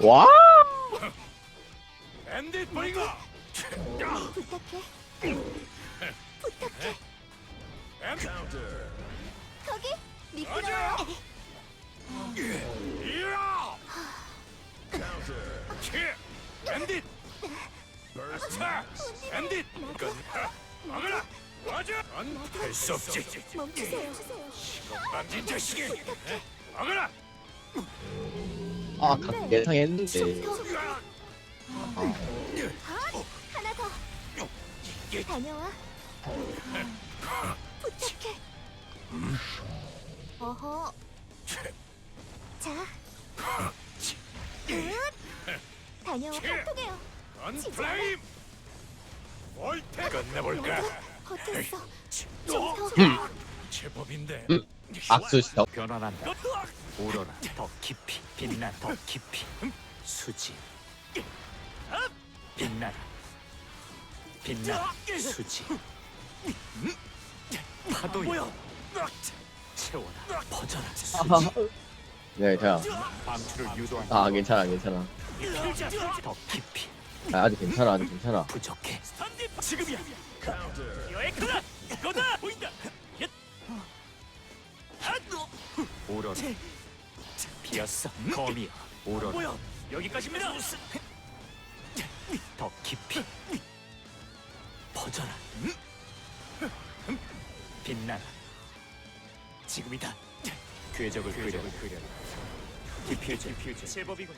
와! 엔딧 버리고 부탁해. 부탁해. 거기 미끄러워. 이야 카운터 킥 엔딧 버스트 엔딧 이건 막아라 맞아 할수 없지 멈추세요. 만진 자식이 막아라 아, 각 예상했는데. 숨터. 하나 더. 다녀와. 부탁해. 어허. 자. 끝. 다녀와 카톡해요. 언플레임 볼테 끝내볼까 버텼어. 또 숨터. 제법인데 음. 악수 시작. 변환한다. 오로라. 더 깊이. 빛나 더 깊이. 수지. 빛나라. 빛나. 수지. 파도야. 채워라. 퍼져라. 수지. 네, 자. 방출을 유도한 아, 괜찮아, 괜찮아. 더 깊이. 아, 아직 괜찮아, 아직 괜찮아. 부족해. 지금이야. 여행크다 이거다. 보인다. 오로라 비었어. 거미야 오로라. 뭐야? 여기까지입니다. 더 깊이. 퍼져라. 빛나라. 지금이다. 궤적을 그려 디퓨저 제법이군.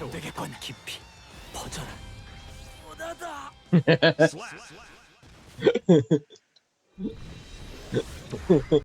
안 되겠건 깊이. 퍼져라. 원하다